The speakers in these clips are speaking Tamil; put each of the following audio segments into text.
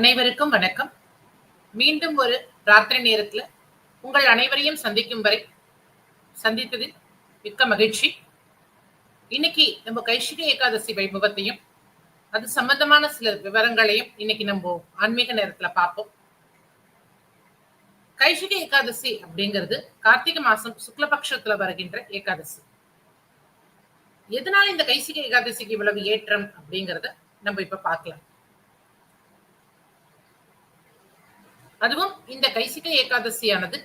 அனைவருக்கும் வணக்கம். மீண்டும் ஒரு பிரார்த்தனை நேரத்துல உங்கள் அனைவரையும் சந்திக்கும் வரை சந்தித்ததில் மிக்க மகிழ்ச்சி. இன்னைக்கு நம்ம கைஷிக ஏகாதசி வைபவத்தையும் அது சம்பந்தமான சில விவரங்களையும் இன்னைக்கு நம்ம ஆன்மீக நேரத்துல பார்ப்போம். கைஷிக ஏகாதசி அப்படிங்கிறது கார்த்திகை மாசம் சுக்லபக்ஷத்துல வருகின்ற ஏகாதசி. எதனால இந்த கைசிக ஏகாதசிக்கு இவ்வளவு ஏற்றம் அப்படிங்கறத நம்ம இப்ப பார்க்கலாம். அதுவும் இந்த கைசிக ஏகாதசியானது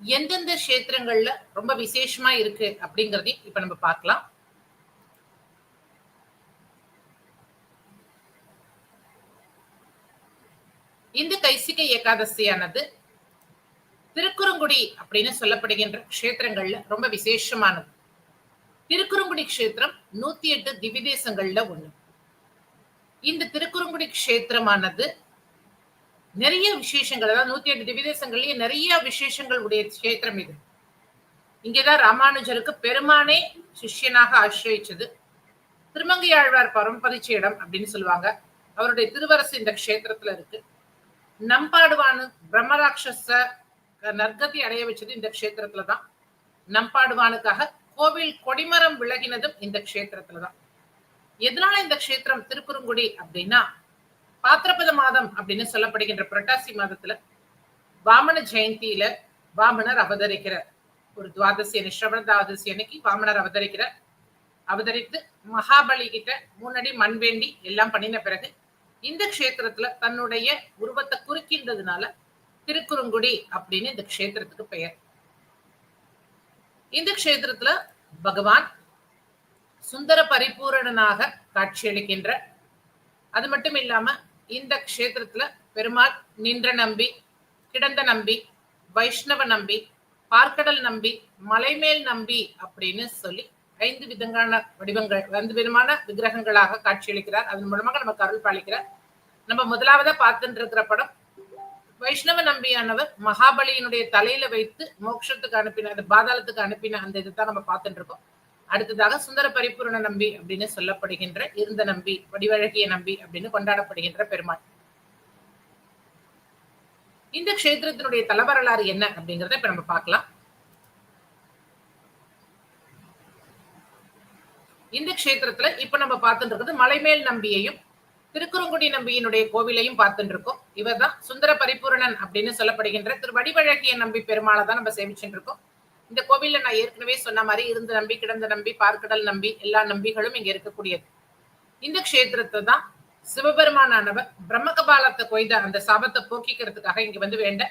எந்தெந்த கஷேத்திரங்கள்ல ரொம்ப விசேஷமா இருக்கு அப்படிங்கறதையும் இப்ப நம்ம பார்க்கலாம். இந்த கைசிக ஏகாதசியானது திருக்குறுங்குடி அப்படின்னு சொல்லப்படுகின்ற கஷேத்திரங்கள்ல ரொம்ப விசேஷமானது. திருக்குறுங்குடி கஷேத்திரம் நூத்தி எட்டு திவிதேசங்கள்ல ஒண்ணு. இந்த திருக்குறுங்குடி கஷேத்திரமானது நிறைய விசேஷங்கள் அதாவது நூத்தி எட்டு திவ்யதேசங்கள்லயே நிறைய விசேஷங்கள் உடைய கஷேத்திரம் இது. இங்கேதான் ராமானுஜருக்கு பெருமானே சிஷ்யனாக ஆசிரியச்சது. திருமங்கையாழ்வார் பரம்பரிச்ச இடம் அப்படின்னு சொல்லுவாங்க. அவருடைய திருவரசு இந்த கஷேத்திரத்துல இருக்கு. நம்பாடுவானு பிரம்மராட்சச நற்கதி அடைய வச்சது இந்த கஷேத்திரத்துலதான். நம்பாடுவானுக்காக கோவில் கொடிமரம் விலகினதும் இந்த கஷேத்திரத்துலதான். எதனால இந்த கஷேத்திரம் திருக்குறுங்குடி அப்படின்னா பாத்திரபத மாதம் அப்படின்னு சொல்லப்படுகின்ற புரட்டாசி மாதத்துல வாமன ஜெயந்தியில வாமனர் அவதரிக்கிறார். ஒரு துவாதசி அன்னை ஸ்ரவண துவாதசி அன்னைக்கு வாமனர் அவதரிக்கிறார். அவதரித்து மகாபலி கிட்ட முன்னாடி மண் வேண்டி எல்லாம் பண்ணின பிறகு இந்த கஷேத்திரத்துல தன்னுடைய உருவத்தை குறுக்கின்றதுனால திருக்குறுங்குடி அப்படின்னு இந்த கஷேத்திரத்துக்கு பெயர். இந்த கஷேத்திரத்துல பகவான் சுந்தர பரிபூரணனாக காட்சியளிக்கின்ற அது மட்டும் இல்லாம இந்த கஷேத்திரத்துல பெருமாள் நின்ற நம்பி கிடந்த நம்பி வைஷ்ணவ நம்பி பார்க்கடல் நம்பி மலைமேல் நம்பி அப்படின்னு சொல்லி ஐந்து விதங்கான வடிவங்கள் ஐந்து விதமான விக்கிரகங்களாக காட்சியளிக்கிறார். அதன் மூலமாக நமக்கு அருள் பாலிக்கிறார். நம்ம முதலாவதா பார்த்துட்டு இருக்கிற படம் வைஷ்ணவ நம்பியானவர் மகாபலியினுடைய தலையில வைத்து மோட்சத்துக்கு அனுப்பின அந்த பாதாளத்துக்கு அனுப்பின அந்த இதைத்தான் நம்ம பார்த்துட்டு இருக்கோம். அடுத்ததாக சுந்தர பரிபூரண நம்பி அப்படின்னு சொல்லப்படுகின்ற இருந்த நம்பி வடிவழகிய நம்பி அப்படின்னு கொண்டாடப்படுகின்ற பெருமாள். இந்த கஷேத்திரத்தினுடைய தலவரலாறு என்ன அப்படிங்கிறத இப்ப நம்ம பார்க்கலாம். இந்த கஷேத்திரத்துல இப்ப நம்ம பார்த்துட்டு இருக்கிறது மலைமேல் நம்பியையும் திருக்குறுங்குடி நம்பியினுடைய கோவிலையும் பார்த்துட்டு இருக்கோம் இவர் தான் சுந்தர பரிபூரணன் அப்படின்னு சொல்லப்படுகின்ற திரு வடிவழகிய நம்பி பெருமாளை தான் நம்ம சேமிச்சுட்டு இருக்கோம் இந்த கோவில்ல நான் ஏற்கனவே சொன்ன மாதிரி இருந்த நம்பி கிடந்த நம்பி பார்க்கடல் நம்பி எல்லா நம்பிகளும் இங்க இருக்கக்கூடியது. இந்த கஷேத்திரத்தை தான் சிவபெருமானவர் பிரம்மகபாலத்தை கொய்த அந்த சாபத்தை போக்கிக்கிறதுக்காக இங்க வந்து வேண்ட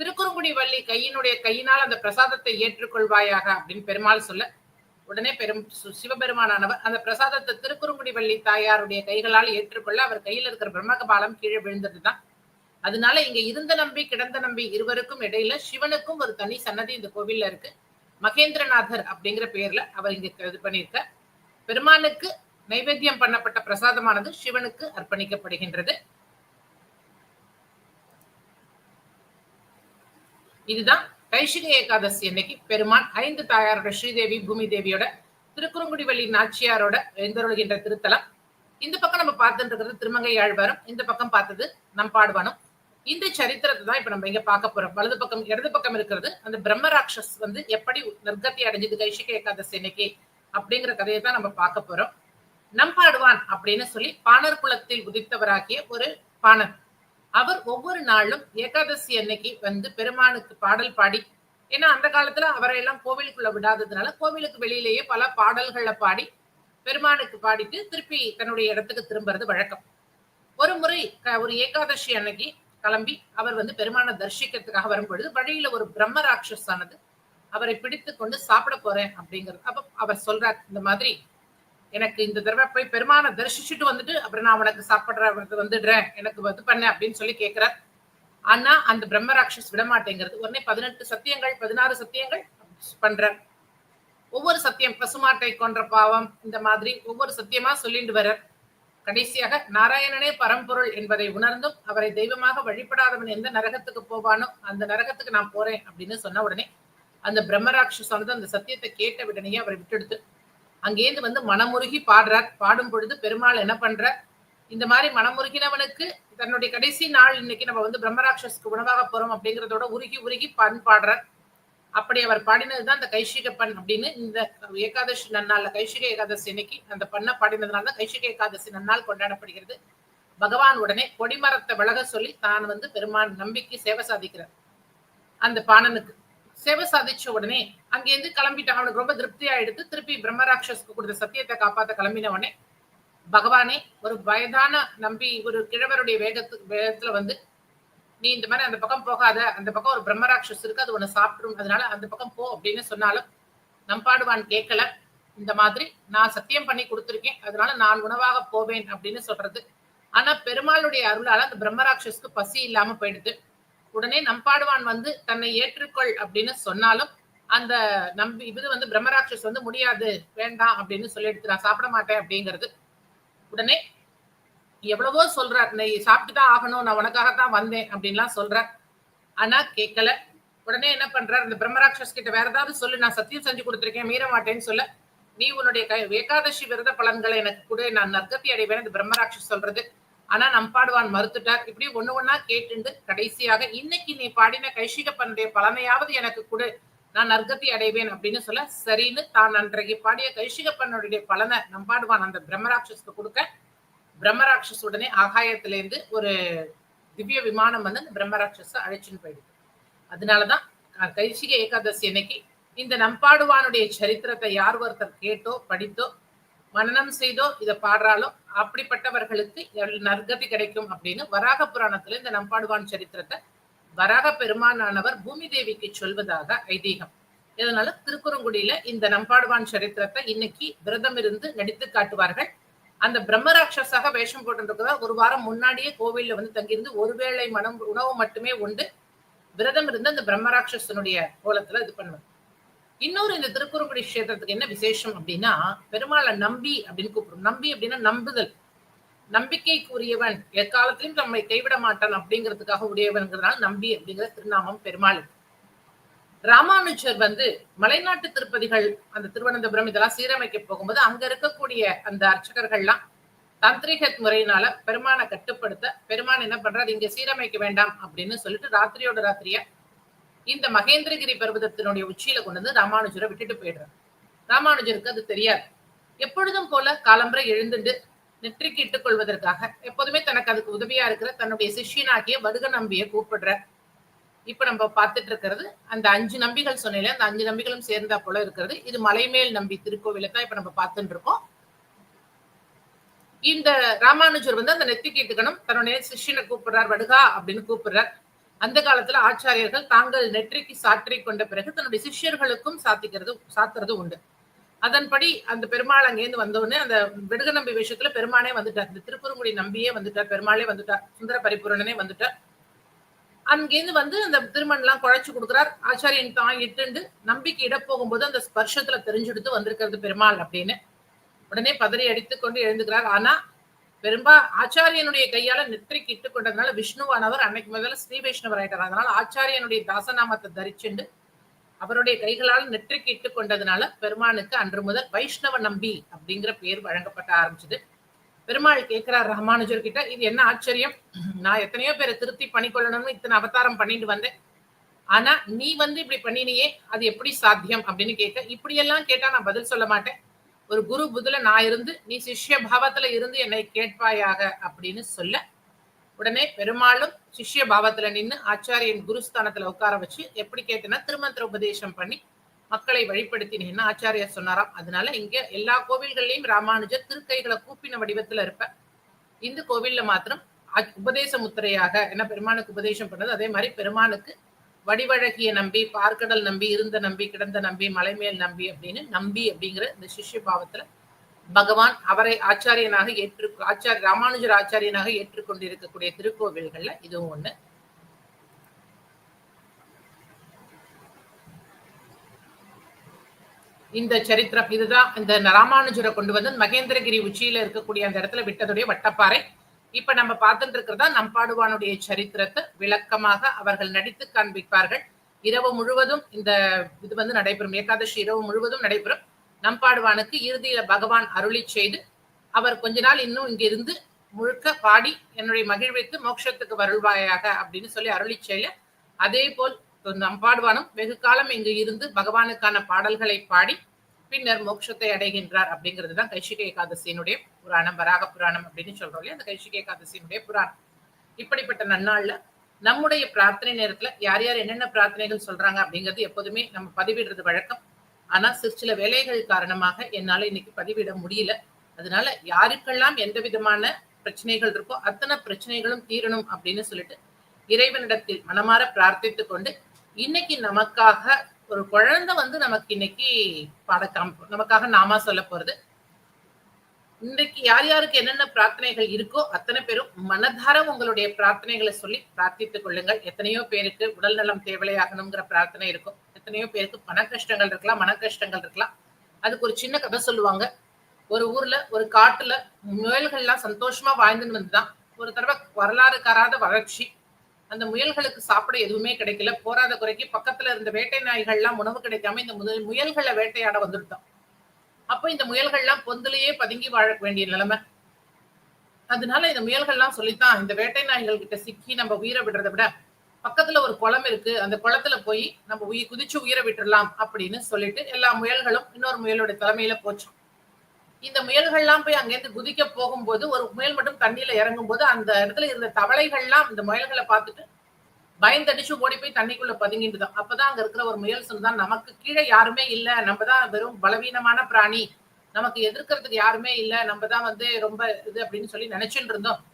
திருக்குறுங்குடி வள்ளி கையினுடைய கையினால் அந்த பிரசாதத்தை ஏற்றுக்கொள்வாயாக அப்படின்னு பெருமாள் சொல்ல உடனே பெரும் சிவபெருமானவர் அந்த பிரசாதத்தை திருக்குறுங்குடி வள்ளி தாயாருடைய கைகளால் ஏற்றுக்கொள்ள அவர் கையில் இருக்கிற பிரம்மகபாலம் கீழே விழுந்ததுதான். அதனால இங்க இருந்த நம்பி கிடந்த நம்பி இருவருக்கும் இடையில சிவனுக்கும் ஒரு தனி சன்னதி இந்த கோவில்ல இருக்கு. மகேந்திரநாதர் அப்படிங்கிற பேர்ல அவர் இங்க இது பண்ணியிருக்க பெருமானுக்கு நைவேத்தியம் பண்ணப்பட்ட பிரசாதமானது சிவனுக்கு அர்ப்பணிக்கப்படுகின்றது. இதுதான் கைஷிக ஏகாதசி அன்னைக்கு. பெருமான் ஐந்து தாயாரோட ஸ்ரீதேவி பூமி தேவியோட திருக்குறுங்குடிவள்ளி நாச்சியாரோட எழுந்தருளுகின்ற திருத்தலம். இந்த பக்கம் நம்ம பார்த்துட்டு இருக்கிறது திருமங்கை ஆழ்வாரம். இந்த பக்கம் பார்த்தது நம்பாடுவனம் இந்த சரித்திரத்தை தான் இப்ப நம்ம இங்க பார்க்க போறோம். வலது பக்கம் இடது பக்கம் இருக்கிறது அந்த பிரம்மராட்சஸ் வந்து எப்படி நற்கத்தி அடைஞ்சது கைஷிக ஏகாதசி அன்னைக்கு அப்படிங்கிற கதையை தான் நம்ம பார்க்க போறோம். நம்பாடுவான் அப்படின்னு சொல்லி பாணர் குலத்தில் உதித்தவராகிய ஒரு பாணர். அவர் ஒவ்வொரு நாளும் ஏகாதசி அன்னைக்கு வந்து பெருமானுக்கு பாடல் பாடி ஏன்னா அந்த காலத்துல அவரை எல்லாம் கோவிலுக்குள்ள விடாததுனால கோவிலுக்கு வெளியிலேயே பல பாடல்களை பாடி பெருமானுக்கு பாடிட்டு திருப்பி தன்னுடைய இடத்துக்கு திரும்புறது வழக்கம். ஒரு முறை ஒரு ஏகாதசி அன்னைக்கு கிளம்பி அவர் வந்து பெருமானை தரிசிக்கிறதுக்காக வரும்பொழுது வழியில ஒரு பிரம்ம ராட்சஸானது அவரை பிடித்து கொண்டு சாப்பிட போறேன் அப்படிங்கிறது. அப்ப அவர் சொல்றார் இந்த மாதிரி எனக்கு இந்த தடவை போய் பெருமானை தரிசிச்சுட்டு வந்துட்டு அப்புறம் நான் உனக்கு சாப்பிடுற வந்துடுறேன் எனக்கு இது பண்ண அப்படின்னு சொல்லி கேட்கிறார் ஆனா அந்த பிரம்ம ராட்சஸ் விட மாட்டேங்கிறது உடனே பதினெட்டு சத்தியங்கள் பதினாறு சத்தியங்கள் பண்றார். ஒவ்வொரு சத்தியம் பசுமாட்டை கொன்ற பாவம் இந்த மாதிரி ஒவ்வொரு சத்தியமா சொல்லிட்டு வர்றார். கடைசியாக நாராயணனே பரம்பொருள் என்பதை உணர்ந்தும் அவரை தெய்வமாக வழிபடாதவன் எந்த நரகத்துக்கு போவானோ அந்த நரகத்துக்கு நான் போறேன் அப்படின்னு சொன்ன உடனே அந்த பிரம்மராட்சசானது அந்த சத்தியத்தை கேட்ட உடனேயே அவரை விட்டெடுத்து. அங்கேருந்து வந்து மனமுருகி பாடுறார். பாடும் பொழுது பெருமாள் என்ன பண்றார்? இந்த மாதிரி மனமுருகினவனுக்கு தன்னுடைய கடைசி நாள் இன்னைக்கு நம்ம வந்து பிரம்மராட்சஸ்க்கு உணவாக போறோம் அப்படிங்கிறதோட உருகி உருகி பண் பாடுறார். அப்படி அவர் பாடினதுதான் அந்த கைஷிக பண் அப்படின்னு இந்த ஏகாதசி நன்னாள் கைஷிக ஏகாதசி அன்னைக்கு அந்த பண்ண பாடினதுனால தான் கைஷிக ஏகாதசி நன்னாள் கொண்டாடப்படுகிறது. பகவான் உடனே கொடிமரத்தை விலக சொல்லி தான் வந்து பெருமான் நம்பிக்கை சேவை சாதிக்கிறார். அந்த பாணனுக்கு சேவை சாதிச்ச உடனே அங்கேருந்து கிளம்பிட்டான் அவனுக்கு ரொம்ப திருப்தியா எடுத்து திருப்பி பிரம்மராட்சஸ்க்கு கொடுத்த சத்தியத்தை காப்பாத்த கிளம்பின உடனே பகவானே ஒரு வயதான நம்பி ஒரு கிழவருடைய வேகத்து வேகத்துல வந்து நீ இந்த மாதிரி அந்த பக்கம் போகாத அந்த பக்கம் ஒரு பிரம்மராட்சஸ் இருக்கு அது உன்னை சாப்பிடும் அதனால அந்த பக்கம் போ அப்படின்னு சொன்னாலும் நம்பாடுவான் கேட்கல. இந்த மாதிரி நான் சத்தியம் பண்ணி கொடுத்துருக்கேன். அதனால நான் உணவாக போவேன் அப்படின்னு சொல்றது. ஆனா பெருமாளுடைய அருளால அந்த பிரம்மராட்சஸ்க்கு பசி இல்லாம போயிடுது. உடனே நம்பாடுவான் வந்து தன்னை ஏற்றுக்கொள் அப்படின்னு சொன்னாலும் அந்த நம்பி இது வந்து பிரம்மராட்சஸ் வந்து முடியாது வேண்டாம் அப்படின்னு சொல்லிடுத்து நான் சாப்பிட மாட்டேன் அப்படிங்கிறது. உடனே எவ்வளவோ சொல்றார் நீ சாப்பிட்டு தான் ஆகணும் நான் உனக்காக தான் வந்தேன் அப்படின்லாம் சொல்றார். ஆனா கேட்கல உடனே என்ன பண்றார் இந்த பிரம்மராட்சஸ் கிட்ட வேற ஏதாவது சொல்லு நான் சத்தியம் செஞ்சு கொடுத்துருக்கேன் மீற மாட்டேன்னு சொல்ல. நீ உன்னுடைய கை ஏகாதசி விரத பலன்களை எனக்கு கூட நான் நர்க்கத்தை அடைவேன் இந்த பிரம்மராட்சஸ் சொல்றது. ஆனா நம்பாடுவான் மறுத்துட்டார். இப்படி ஒண்ணு ஒன்னா கேட்டுண்டு கடைசியாக இன்னைக்கு நீ பாடின கைஷிகப்பனுடைய பலனையாவது எனக்கு கொடு நான் நர்க்கத்தை அடைவேன் அப்படின்னு சொல்ல சரின்னு தான் அன்றைக்கு பாடிய கைஷிகப்பனுடைய பலனை நம்பாடுவான் அந்த பிரம்மராட்சஸ்க்கு கொடுக்க. பிரம்மராட்சஸ் உடனே ஆகாயத்திலேருந்து ஒரு திவ்ய விமானம் வந்து அந்த பிரம்மராட்சஸ அழைச்சின்னு போயிடுது. அதனாலதான் கைசிக ஏகாதசி அன்னைக்கு இந்த நம்பாடுவானுடைய சரித்திரத்தை யார் ஒருத்தர் கேட்டோ படித்தோ மனநம் செய்தோ இதை பாடுறாலோ அப்படிப்பட்டவர்களுக்கு நற்கதி கிடைக்கும் அப்படின்னு வராக புராணத்துல இந்த நம்பாடுவான் சரித்திரத்தை வராக பெருமானானவர் பூமி தேவிக்கு சொல்வதாக ஐதீகம். இதனால திருக்குறங்குடியில இந்த நம்பாடுவான் சரித்திரத்தை இன்னைக்கு விரதம் இருந்து நடித்து காட்டுவார்கள். அந்த பிரம்மராட்சஸாக வேஷம் போட்டிருக்கிறதா? ஒரு வாரம் முன்னாடியே கோவில்ல வந்து தங்கியிருந்து ஒருவேளை மனம் உணவு மட்டுமே உண்டு. விரதம் இருந்து அந்த பிரம்மராட்சசனுடைய கோலத்துல இது பண்ணுவார் இன்னொரு இந்த திருக்குறங்குடி கஷேத்திரத்துக்கு என்ன விசேஷம் அப்படின்னா பெருமாளை நம்பி அப்படின்னு கூப்பிடும் நம்பி அப்படின்னா நம்புதல். நம்பிக்கைக்குரியவன். எக்காலத்திலும் நம்மை கைவிட மாட்டான் அப்படிங்கிறதுக்காக உடையவன்கிறதுனால நம்பி அப்படிங்கிற திருநாமம் பெருமாள் ராமானுஜர் வந்து மலைநாட்டு திருப்பதிகள் அந்த திருவனந்தபுரம் இதெல்லாம் சீரமைக்க போகும்போது அங்க இருக்கக்கூடிய அந்த அர்ச்சகர்கள்லாம் தந்திரிகத் முறையினால பெருமானை கட்டுப்படுத்த பெருமான் என்ன பண்றாரு இங்க சீரமைக்க வேண்டாம் அப்படின்னு சொல்லிட்டு ராத்திரியோட ராத்திரியா இந்த மகேந்திரகிரி பர்வதத்தினுடைய உச்சியில கொண்டு வந்து ராமானுஜரை விட்டுட்டு போயிடுறாரு. ராமானுஜருக்கு அது தெரியாது. எப்பொழுதும் போல காலம்பரை எழுந்துட்டு நெற்றிக்கு இட்டுக் கொள்வதற்காக எப்போதுமே தனக்கு அதுக்கு உதவியா இருக்கிற தன்னுடைய சிஷ்யனாகிய வடுக நம்பிய கூப்பிடுற இப்ப நம்ம பார்த்துட்டு இருக்கிறது அந்த அஞ்சு நம்பிகள் சொன்னேன் அந்த அஞ்சு நம்பிகளும் சேர்ந்தா போல இருக்கிறது. இது மலைமேல் நம்பி திருக்கோவிலை தான் இப்ப நம்ம பார்த்துட்டு இருக்கோம். இந்த ராமானுஜர் வந்து அந்த நெத்திக்கீட்டுக்கணும் தன்னுடைய சிஷ்யனை கூப்பிடுறார் வடுகா அப்படின்னு கூப்பிடுறார். அந்த காலத்துல ஆச்சாரியர்கள் தாங்கள் நெற்றிக்கு சாற்றி கொண்ட பிறகு தன்னுடைய சிஷ்யர்களுக்கும் சாத்திக்கிறது சாத்துறது உண்டு. அதன்படி அந்த பெருமாள் அங்கேருந்து வந்தவுடனே அந்த விடுக நம்பி விஷயத்துல பெருமானே வந்துட்டார். இந்த திருக்குறுங்குடி நம்பியே வந்துட்டார். பெருமாளே வந்துட்டார். சுந்தர பரிபூரணனே வந்துட்டார். அங்கேருந்து வந்து அந்த திருமணம்லாம் குழைச்சு கொடுக்குறார். ஆச்சாரியன் தான் இட்டுண்டு நம்பிக்கை இட போகும்போது அந்த ஸ்பர்ஷத்துல தெரிஞ்செடுத்து வந்திருக்கிறது பெருமாள் அப்படின்னு. உடனே பதறி அடித்து கொண்டு எழுந்துக்கிறார். ஆனா பெரும்பா ஆச்சாரியனுடைய கையால நெற்றிக்கு இட்டு கொண்டதுனால விஷ்ணுவானவர் அன்னைக்கு முதல்ல ஸ்ரீ வைஷ்ணவர் ஆயிட்டார். அதனால ஆச்சாரியனுடைய தாசநாமத்தை தரிச்சுண்டு அவருடைய கைகளால் நெற்றிக்கு இட்டு கொண்டதுனால பெருமானுக்கு அன்று முதல் வைஷ்ணவ நம்பி அப்படிங்கிற பேர் வழங்கப்பட்ட ஆரம்பிச்சது. பெருமாள் கேட்கிறார் ராமானுஜர் கிட்ட இது என்ன ஆச்சரியம்? நான் எத்தனையோ பேரை திருத்தி பண்ணிக்கொள்ளணும்னு இத்தனை அவதாரம் பண்ணிட்டு வந்தேன். ஆனா நீ வந்து இப்படி பண்ணினியே அது எப்படி சாத்தியம்? அப்படின்னு கேட்க இப்படியெல்லாம் கேட்டா நான் பதில் சொல்ல மாட்டேன். ஒரு குரு புதுல நான் இருந்து நீ சிஷ்ய பாவத்துல இருந்து என்னை கேட்பாயாக? அப்படின்னு சொல்ல உடனே பெருமாளும் சிஷ்ய பாவத்துல நின்று ஆச்சாரியன் குருஸ்தானத்துல உட்கார வச்சு எப்படி கேட்டேன்னா திருமந்திர உபதேசம் பண்ணி மக்களை வழிபடுத்தினேன்னு ஆச்சாரியர் சொன்னாராம்? அதனால இங்க எல்லா கோவில்கள்லயும் ராமானுஜர் திருக்கைகளை கூப்பின வடிவத்துல இருப்ப. இந்த கோவில்ல மாத்திரம் உபதேச முத்திரையாக என்ன பெருமானுக்கு உபதேசம் பண்ணது அதே மாதிரி பெருமானுக்கு வடிவழகிய நம்பி பார்க்கடல் நம்பி இருந்த நம்பி கிடந்த நம்பி மலைமேல் நம்பி அப்படின்னு நம்பி அப்படிங்கிற இந்த சிஷ்ய பாவத்துல பகவான் அவரை ஆச்சாரியனாக ஏற்று ஆச்சாரிய ராமானுஜர் ஆச்சாரியனாக ஏற்றுக்கொண்டிருக்கக்கூடிய திருக்கோவில்கள்ல இதுவும் ஒண்ணு. இந்த சரித்திரம் இதுதான். இந்த ராமானுஜரை கொண்டு வந்து மகேந்திரகிரி உச்சியில இருக்கக்கூடிய அந்த இடத்துல விட்டதுடைய வட்டப்பாறை. இப்ப நம்ம பார்த்துட்டு இருக்கிறதா நம்பாடுவானுடைய சரித்திரத்தை விளக்கமாக அவர்கள் நடித்து காண்பிப்பார்கள். இரவு முழுவதும் இந்த இது வந்து நடைபெறும். ஏகாதசி இரவு முழுவதும் நடைபெறும். நம்பாடுவானுக்கு இறுதியில பகவான் அருளி செய்து அவர் கொஞ்ச நாள் இன்னும் இங்கிருந்து முழுக்க பாடி என்னுடைய மகிழ்வித்து மோட்சத்துக்கு வருள்வாயாக அப்படின்னு சொல்லி அருளி செய்ய அதே போல் நம்பாடுவானும் வெகு காலம் இங்கு இருந்து பகவானுக்கான பாடல்களை பாடி பின்னர் மோட்சத்தை அடைகின்றார் அப்படிங்கிறது தான் கைஷிக ஏகாதசியினுடைய புராணம் வராக புராணம் அப்படின்னு சொல்றோம் இல்லையா? அந்த கைஷிக ஏகாதசியினுடைய புராணம். இப்படிப்பட்ட நன்னாள்ல நம்முடைய பிரார்த்தனை நேரத்துல யார் யார் என்னென்ன பிரார்த்தனைகள் சொல்றாங்க அப்படிங்கிறது எப்போதுமே நம்ம பதிவிடுறது வழக்கம். ஆனா சிற் சில வேலைகள் காரணமாக என்னால இன்னைக்கு பதிவிட முடியல. அதனால யாருக்கெல்லாம் எந்த விதமான பிரச்சனைகள் இருக்கோ அத்தனை பிரச்சனைகளும் தீரணும் அப்படின்னு சொல்லிட்டு இறைவனிடத்தில் மனமாற பிரார்த்தித்து கொண்டு இன்னைக்கு நமக்காக ஒரு குழந்தை வந்து நமக்கு இன்னைக்கு பாடக்காம் நமக்காக நாமா சொல்ல போறது. இன்றைக்கு யார் யாருக்கு என்னென்ன பிரார்த்தனைகள் இருக்கோ அத்தனை பேரும் மனதார உங்களுடைய பிரார்த்தனைகளை சொல்லி பிரார்த்தித்துக் கொள்ளுங்கள். எத்தனையோ பேருக்கு உடல் நலம் தேவையாகணுங்கிற பிரார்த்தனை இருக்கும். எத்தனையோ பேருக்கு பண கஷ்டங்கள் இருக்கலாம் மன கஷ்டங்கள் இருக்கலாம். அதுக்கு ஒரு சின்ன கதை சொல்லுவாங்க. ஒரு ஊர்ல ஒரு காட்டுல முயல்கள்லாம் சந்தோஷமா வாழ்ந்துன்னு வந்துதான். ஒரு தடவை வரலாறு காராத வறட்சி. அந்த முயல்களுக்கு சாப்பிட எதுவுமே கிடைக்கல. போராத குறைக்கு பக்கத்துல இருந்த வேட்டை நாய்கள்லாம் உணவு கிடைக்காம இந்த முதல் முயல்களை வேட்டையாட வந்துருட்டோம். அப்போ இந்த முயல்கள்லாம் பொந்துலயே பதுங்கி வாழ வேண்டிய நிலைமை. அதனால இந்த முயல்கள்லாம் சொல்லித்தான் இந்த வேட்டை நாய்கள் கிட்ட சிக்கி நம்ம உயிரை விடுறதை விட பக்கத்துல ஒரு குளம் இருக்கு அந்த குளத்துல போய் நம்ம உயிர் குதிச்சு உயிரை விட்டுறலாம் அப்படின்னு சொல்லிட்டு எல்லா முயல்களும் இன்னொரு முயலோட தலைமையில போச்சோம் இந்த முயல்கள்லாம் போய் அங்கேருந்து குதிக்க போகும்போது ஒரு முயல் மட்டும் தண்ணியில இறங்கும் போது அந்த இடத்துல இருந்த தவளைகள்லாம் இந்த முயல்களை பார்த்துட்டு பயந்தடிச்சு ஓடி போய் தண்ணிக்குள்ள பதுங்கிட்டுதான். அப்பதான் அங்க இருக்கிற ஒரு முயல் சொன்னதான் நமக்கு கீழே யாருமே இல்ல நம்ம தான் வெறும் பலவீனமான பிராணி. நமக்கு எதிர்க்கிறதுக்கு யாருமே இல்ல நம்ம தான் வந்து ரொம்ப இது அப்படின்னு சொல்லி நினைச்சுட்டு இருந்தோம்.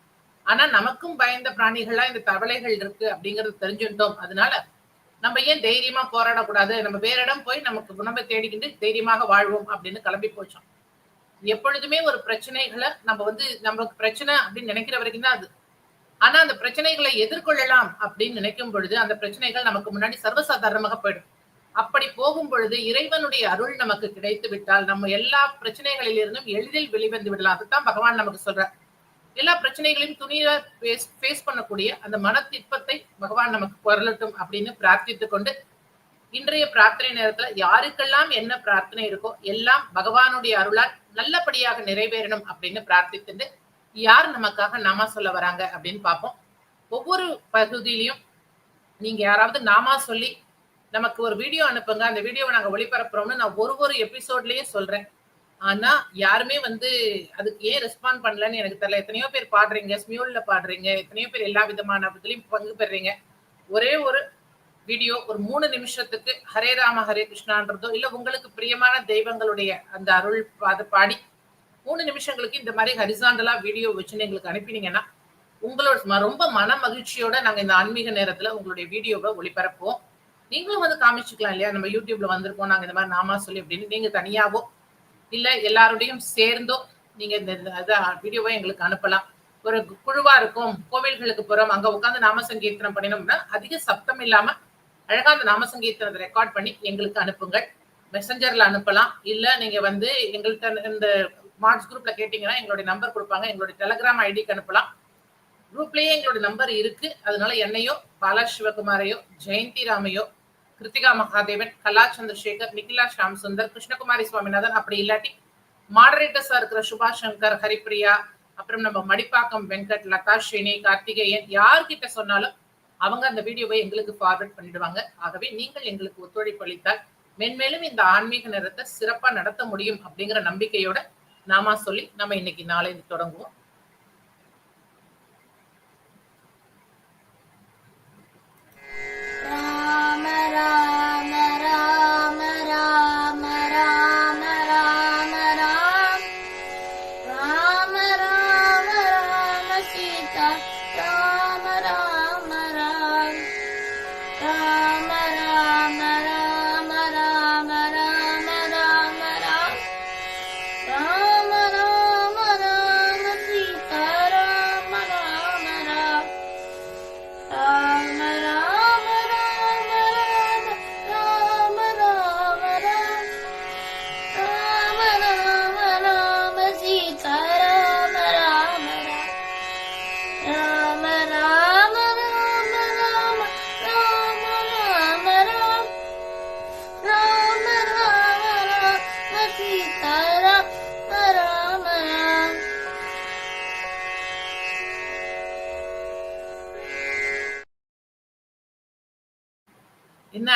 ஆனா நமக்கும் பயந்த பிராணிகள்லாம் இந்த தவளைகள் இருக்கு அப்படிங்கறது தெரிஞ்சுட்டோம். அதனால நம்ம ஏன் தைரியமா போராடக்கூடாது? நம்ம வேற இடம் போய் நமக்கு உணவை தேடிக்கிட்டு தைரியமாக வாழ்வோம் அப்படின்னு கிளம்பி போச்சோம். எப்பொழுதுமே ஒரு பிரச்சனைகளை நம்ம வந்து நமக்கு பிரச்சனை அப்படின்னு நினைக்கிற வரைக்கும் தான் அது. ஆனா அந்த பிரச்சனைகளை எதிர்கொள்ளலாம் அப்படின்னு நினைக்கும் பொழுது அந்த பிரச்சனைகள் நமக்கு முன்னாடி சர்வசாதாரணமாக போயிடும். அப்படி போகும் பொழுது இறைவனுடைய அருள் நமக்கு கிடைத்து விட்டால் நம்ம எல்லா பிரச்சனைகளிலிருந்தும் எளிதில் வெளிவந்து விடலாம். அதுதான் பகவான் நமக்கு சொல்றார். எல்லா பிரச்சனைகளையும் துணியில ஃபேஸ் பண்ணக்கூடிய அந்த மன திட்பத்தை பகவான் நமக்கு குரலட்டும் அப்படின்னு பிரார்த்தித்துக் கொண்டு இன்றைய பிரார்த்தனை நேரத்துல யாருக்கெல்லாம் என்ன பிரார்த்தனை இருக்கோ எல்லாம் பகவானுடைய அருளால் நல்லபடியாக நிறைவேறணும் அப்படின்னு பிரார்த்தித்துட்டு யார் நமக்காக நாமா சொல்ல வராங்க அப்படின்னு பார்ப்போம். ஒவ்வொரு பகுதியிலையும் நீங்க யாராவது நாமா சொல்லி நமக்கு ஒரு வீடியோ அனுப்புங்க. அந்த வீடியோவை நாங்க ஒளிபரப்புறோம்னு நான் ஒரு ஒரு எபிசோட்லயும் சொல்றேன். ஆனா யாருமே வந்து அதுக்கு ஏன் ரெஸ்பாண்ட் பண்ணலன்னு எனக்கு தெரியல. எத்தனையோ பேர் பாடுறீங்க ஸ்மியூல்ல பாடுறீங்க எத்தனையோ பேர் எல்லா விதமான இதுலயும் பங்கு பெறீங்க. ஒரே ஒரு வீடியோ ஒரு மூணு நிமிஷத்துக்கு ஹரே ராம ஹரே கிருஷ்ணான்றதோ இல்ல உங்களுக்கு பிரியமான தெய்வங்களுடைய அந்த அருள் அதை பாடி மூணு நிமிஷங்களுக்கு இந்த மாதிரி ஹரிசாண்டலா வீடியோ வச்சுன்னு எங்களுக்கு அனுப்பினீங்கன்னா உங்களோட ரொம்ப மன மகிழ்ச்சியோட நாங்க இந்த ஆன்மீக நேரத்துல உங்களுடைய வீடியோவை ஒளிபரப்போம் நீங்களும் வந்து காமிச்சுக்கலாம் இல்லையா? நம்ம யூடியூப்ல வந்திருக்கோம் நாங்க இந்த மாதிரி நாமா சொல்லி அப்படின்னு. நீங்க தனியாவோ இல்ல எல்லாரோடையும் சேர்ந்தோ நீங்க இந்த வீடியோவை எங்களுக்கு அனுப்பலாம். ஒரு குழுவா இருக்கும் கோவில்களுக்கு போறோம் அங்க உட்காந்து நாம சங்கீர்த்தனம் பண்ணினோம்னா அதிக சப்தம் இல்லாம அழகா அந்த நாம சங்கீதத்தை ரெக்கார்ட் பண்ணி எங்களுக்கு அனுப்புங்கள். மெசஞ்சர்ல அனுப்பலாம். இல்ல நீங்க வந்து எங்கள்கிட்ட இந்த வாட்ஸ் குரூப்ல கேட்டீங்கன்னா எங்களுடைய நம்பர் கொடுப்பாங்க. எங்களுடைய டெலகிராம் ஐடிக்கு அனுப்பலாம். குரூப்லயே எங்களோட நம்பர் இருக்கு. அதனால என்னையோ பாலா சிவகுமாரையோ ஜெயந்தி ராமையோ கிருத்திகா மகாதேவன் கலா சந்திரசேகர் நிகிலா ஷாம் சுந்தர் கிருஷ்ணகுமாரி சுவாமிநாதன் அப்படி இல்லாட்டி மாடரேட்டர்ஸா இருக்கிற சுபாஷ் சங்கர் ஹரிப்பிரியா அப்புறம் நம்ம மடிப்பாக்கம் வெங்கட் லதா ஸ்ரீனி கார்த்திகேயன் யார்கிட்ட சொன்னாலும் அவங்க அந்த வீடியோவை எங்களுக்கு ஃபார்வர்ட் பண்ணிடுவாங்க. ஆகவே நீங்கள் எங்களுக்கு ஒத்துழைப்பு அளித்தால் மென்மேலும் இந்த ஆன்மீக நேரத்தை சிறப்பா நடத்த முடியும் அப்படிங்கிற நம்பிக்கையோட நாமா சொல்லி நம்ம இன்னைக்கு நாளை தொடங்குவோம்.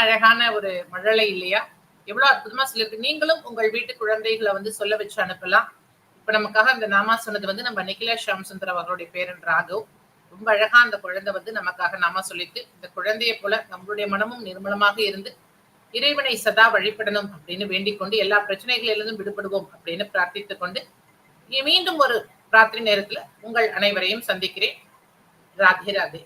அழகான ஒரு மழலை இல்லையா? எவ்வளவு அற்புதமா சொல்லியிருக்கு. நீங்களும் உங்கள் வீட்டு குழந்தைகளை வந்து சொல்ல வச்சு அனுப்பலாம். இப்ப நமக்காக அந்த நாமா சொன்னது வந்து நம்ம நிகிலா ஷியாம் சுந்தர் அவர்களுடைய பேரன் ராகவ். ரொம்ப அழகா அந்த குழந்தை வந்து நமக்காக நாமா சொல்லிட்டு இந்த குழந்தையை போல நம்மளுடைய மனமும் நிர்மலமாக இருந்து இறைவனை சதா வழிபடணும் அப்படின்னு வேண்டிக் கொண்டு எல்லா பிரச்சனைகளிலிருந்தும் விடுபடுவோம் அப்படின்னு பிரார்த்தித்துக் கொண்டு மீண்டும் ஒரு பிரார்த்தனை நேரத்துல உங்கள் அனைவரையும் சந்திக்கிறேன். ராதே ராதே.